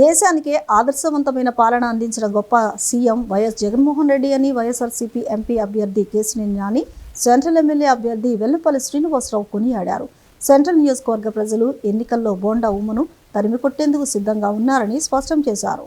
దేశానికి ఆదర్శవంతమైన పాలన అందించిన గొప్ప సీఎం వైఎస్ జగన్మోహన్ రెడ్డి అని వైఎస్ఆర్సీపీ ఎంపీ అభ్యర్థి కేసినేని నాని సెంట్రల్ ఎమ్మెల్యే అభ్యర్థి వెల్లుపల్లి శ్రీనివాసరావు కొనియాడారు. సెంట్రల్ నియోజకవర్గ ప్రజలు ఎన్నికల్లో బోండా ఉమ్మను తరిమి కొట్టేందుకు సిద్ధంగా ఉన్నారని స్పష్టం చేశారు.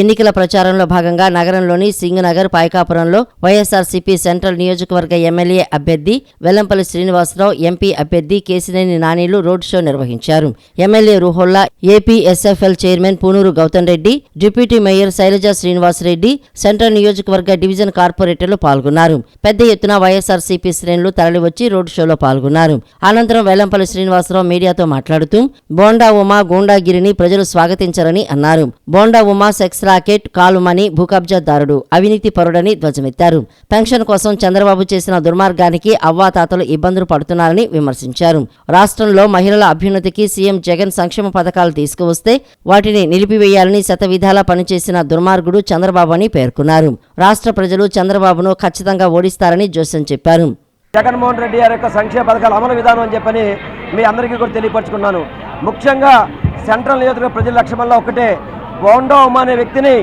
ఎన్నికల ప్రచారంలో భాగంగా నగరంలోని సింగనగర్ పాయకాపురంలో వైఎస్ఆర్సీపీ సెంట్రల్ నియోజకవర్గ ఎమ్మెల్యే అభ్యర్థి వెల్లంపల్లి శ్రీనివాసరావు ఎంపీ అభ్యర్థి కేసినేని నానీలు రోడ్ షో నిర్వహించారు. MLA Ruhulla APSFL chairman Punuru Gautham Reddy deputy mayor Sailaja Srinivasareddy central నియోజకవర్గ డివిజన్ కార్పొరేటర్లు పాల్గొన్నారు. పెద్ద ఎత్తున వైఎస్ఆర్సీపీ శ్రేణులు తరలివచ్చి రోడ్ షోలో పాల్గొన్నారు. అనంతరం వెల్లంపల్లి శ్రీనివాసరావు మీడియాతో మాట్లాడుతూ బోండా ఉమా గూండాగిరిని ప్రజలు స్వాగతించారని అన్నారు. బోండా ఉమా సెక్స్ రాకెట్ కాలుమని భూకబ్జాదారుడు అవినీతి పరుడని ధ్వజమెత్తారు. పెన్షన్ కోసం చంద్రబాబు చేసిన దుర్మార్గానికి అవ్వాతాతలు ఇబ్బందులు పడుతున్నారని విమర్శించారు. రాష్ట్రంలో మహిళల అభ్యున్నతికి సీఎం జగన్ సంక్షేమ పథకాలు తీసుకువస్తే వాటిని నిలిపివేయాలని శతవిధాలా పనిచేసిన దుర్మార్గుడు చంద్రబాబు అని పేర్కొన్నారు. రాష్ట్ర ప్రజలు చంద్రబాబును ఖచ్చితంగా ఓడిస్తారని జోస్యం చెప్పారు. జగన్మోహన్ రెడ్డి గారి యొక్క సంక్షేమ పథకాల అమలు విధానం అని చెప్పని మీ అందరికీ కూడా తెలియపరచుకున్నాను. ముఖ్యంగా సెంట్రల్ నియోజకవర్గ ప్రజల లక్ష్యంలో ఒకటే బోండా అనే వ్యక్తిని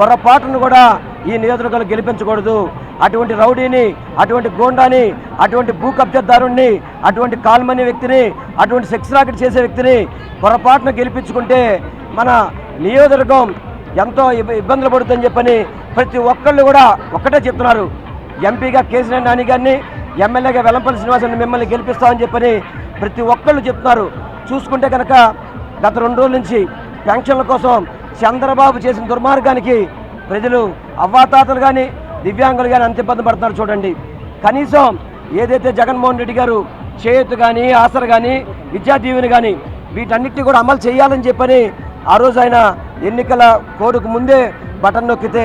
పొరపాటును కూడా ఈ నియోజకవర్గంలో గెలిపించకూడదు. అటువంటి రౌడీని అటువంటి గోండాని అటువంటి భూ కబ్జాదారుణ్ణి అటువంటి కాల్మని వ్యక్తిని అటువంటి సెక్స్ రాకెట్ చేసే వ్యక్తిని పొరపాటున గెలిపించుకుంటే మన నియోజకవర్గం ఎంతో ఇబ్బ- ఇబ్బందులు పడుతుందని చెప్పని ప్రతి ఒక్కళ్ళు కూడా ఒక్కటే చెప్తున్నారు. ఎంపీగా కేసీఆర్ నాని గారిని ఎమ్మెల్యేగా వెలంపల్లి శ్రీనివాసరావు మిమ్మల్ని గెలిపిస్తామని చెప్పని ప్రతి ఒక్కళ్ళు చెప్తున్నారు. చూసుకుంటే కనుక గత రెండు రోజుల నుంచి పెన్షన్ల కోసం చంద్రబాబు చేసిన దుర్మార్గానికి ప్రజలు అవ్వాతాతలు కానీ దివ్యాంగులు కానీ అంత ఇబ్బంది పడుతున్నారు చూడండి. కనీసం ఏదైతే జగన్మోహన్ రెడ్డి గారు చేయూత కానీ ఆసర కానీ విద్యా దీవెని కానీ వీటన్నిటిని కూడా అమలు చేయాలని చెప్పని ఆ రోజు ఆయన ఎన్నికల కోడుకు ముందే బటన్ నొక్కితే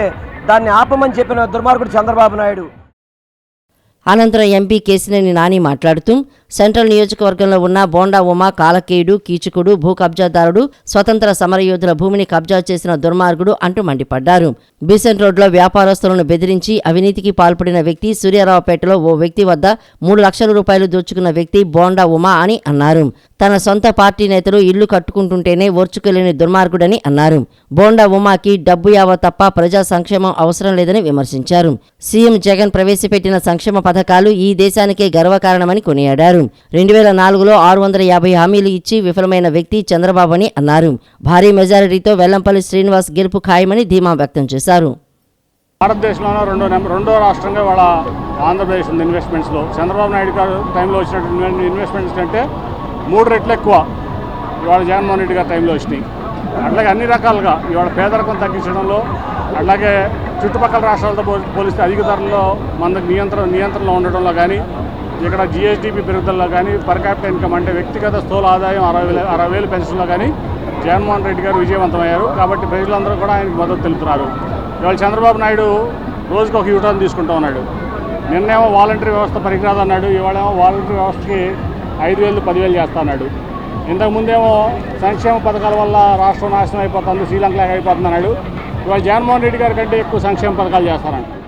దాన్ని ఆపమని చెప్పిన దుర్మార్గుడు చంద్రబాబు నాయుడు. అనంతరం ఎంపీ కేసినేని నాని మాట్లాడుతూ సెంట్రల్ నియోజకవర్గంలో ఉన్న బోండా ఉమా కాలకేయుడు కీచుకుడు భూ కబ్జాదారుడు స్వతంత్ర సమరయోధుల భూమిని కబ్జా చేసిన దుర్మార్గుడు అంటూ మండిపడ్డారు. బీసెంట్ రోడ్లో వ్యాపారస్తులను బెదిరించి అవినీతికి పాల్పడిన వ్యక్తి సూర్యారావుపేటలో ఓ వ్యక్తి వద్ద మూడు లక్షల రూపాయలు దోచుకున్న వ్యక్తి బోండా ఉమా అని అన్నారు. తన సొంత పార్టీ నేతలు ఇల్లు కట్టుకుంటుంటేనే ఓర్చుకోలేని దుర్మార్గుడని అన్నారు. బోండా ఉమాకి డబ్బు యావ తప్ప ప్రజా సంక్షేమం అవసరం లేదని విమర్శించారు. సీఎం జగన్ ప్రవేశపెట్టిన సంక్షేమ పథకాలు ఈ దేశానికే గర్వకారణమని కొనియాడారు. రెండు వేల నాలుగులో ఆరు వందల యాభై హామీలు ఇచ్చి విఫలమైన వ్యక్తి చంద్రబాబు అని అన్నారు. భారీ మెజారిటీతో వెల్లంపల్లి శ్రీనివాస్ గెలుపు ఖాయమని ధీమా వ్యక్తం చేశారు. భారతదేశంలోనే రెండో నెంబర్ రెండో రాష్ట్రంగా వాళ్ళ ఆంధ్రప్రదేశ్ ఉంది ఇన్వెస్ట్మెంట్స్లో చంద్రబాబు నాయుడు గారు టైంలో వచ్చినటువంటి ఇన్వెస్ట్మెంట్స్ కంటే మూడు రెట్లు ఎక్కువ ఇవాళ జగన్మోహన్ రెడ్డి గారి టైంలో వచ్చినాయి. అట్లాగే అన్ని రకాలుగా ఇవాళ పేదరికం తగ్గించడంలో అట్లాగే చుట్టుపక్కల రాష్ట్రాలతో పోలి- పోలిస్తే అధిక ధరల్లో మనకు నియంత్రణ నియంత్రణలో ఉండడంలో కానీ ఇక్కడ జిఎస్డిపి పెరుగుదలలో కానీ పర్ క్యాపిటల్ ఇన్కమ్ అంటే వ్యక్తిగత స్థూల ఆదాయం అరవై వేల అరవై వేలు పెన్షన్లో కానీ జగన్మోహన్ రెడ్డి గారు విజయవంతమయ్యారు. కాబట్టి ప్రజలందరూ కూడా ఆయనకు మద్దతు తెలుపుతున్నారు. ఇవాళ చంద్రబాబు నాయుడు రోజుకు ఒక యూటర్న్ తీసుకుంటూ ఉన్నాడు. నిన్నేమో వాలంటరీ వ్యవస్థ పనికిరాదు అన్నాడు. ఇవాళేమో వాలంటరీ వ్యవస్థకి ఐదు వేలు పదివేలు చేస్తాడు ఇంతకుముందేమో సంక్షేమ పథకాల వల్ల రాష్ట్రం నాశనం అయిపోతుంది శ్రీలంకలాగా అయిపోతుంది అన్నాడు. ఇవాళ జగన్మోహన్ రెడ్డి గారి కంటే ఎక్కువ సంక్షేమ పథకాలు చేస్తారంట